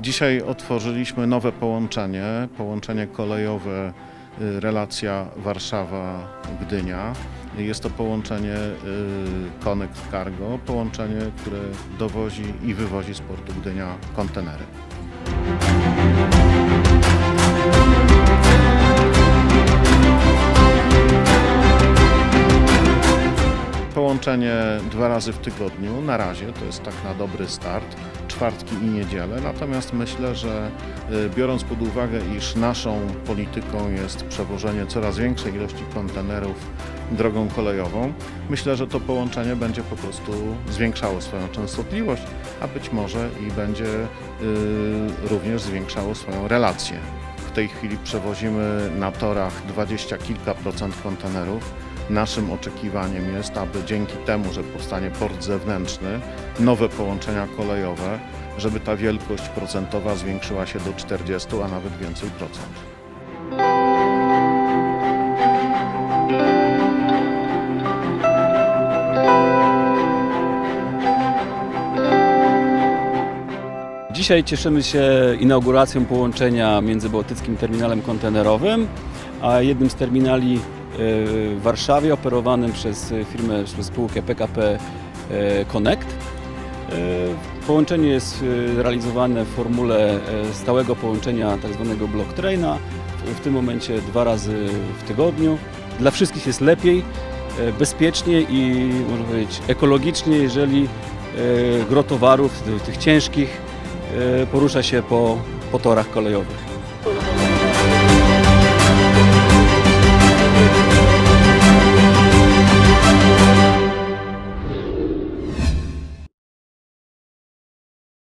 Dzisiaj otworzyliśmy nowe połączenie, połączenie kolejowe y, relacja Warszawa-Gdynia. Jest to połączenie y, Connect Cargo, połączenie, które dowozi i wywozi z portu Gdynia kontenery. Połączenie dwa razy w tygodniu na razie, to jest tak na dobry start, czwartki i niedzielę. Natomiast myślę, że y, biorąc pod uwagę, iż naszą polityką jest przewożenie coraz większej ilości kontenerów drogą kolejową, myślę, że to połączenie będzie po prostu zwiększało swoją częstotliwość, a być może i będzie y, również zwiększało swoją relację. W tej chwili przewozimy na torach dwadzieścia kilka procent kontenerów. Naszym oczekiwaniem jest, aby dzięki temu, że powstanie port zewnętrzny, nowe połączenia kolejowe, żeby ta wielkość procentowa zwiększyła się do 40, a nawet więcej procent. Dzisiaj cieszymy się inauguracją połączenia między Bałtyckim Terminalem Kontenerowym a jednym z terminali w Warszawie operowanym przez firmę, przez spółkę PKP e, Connect. E, Połączenie jest e, realizowane w formule e, stałego połączenia tzw. block traina. W- tym momencie dwa razy w tygodniu. Dla wszystkich jest lepiej, e, bezpiecznie i można powiedzieć ekologicznie, jeżeli e, gro towarów, tych- ciężkich, e, porusza się po, po torach kolejowych.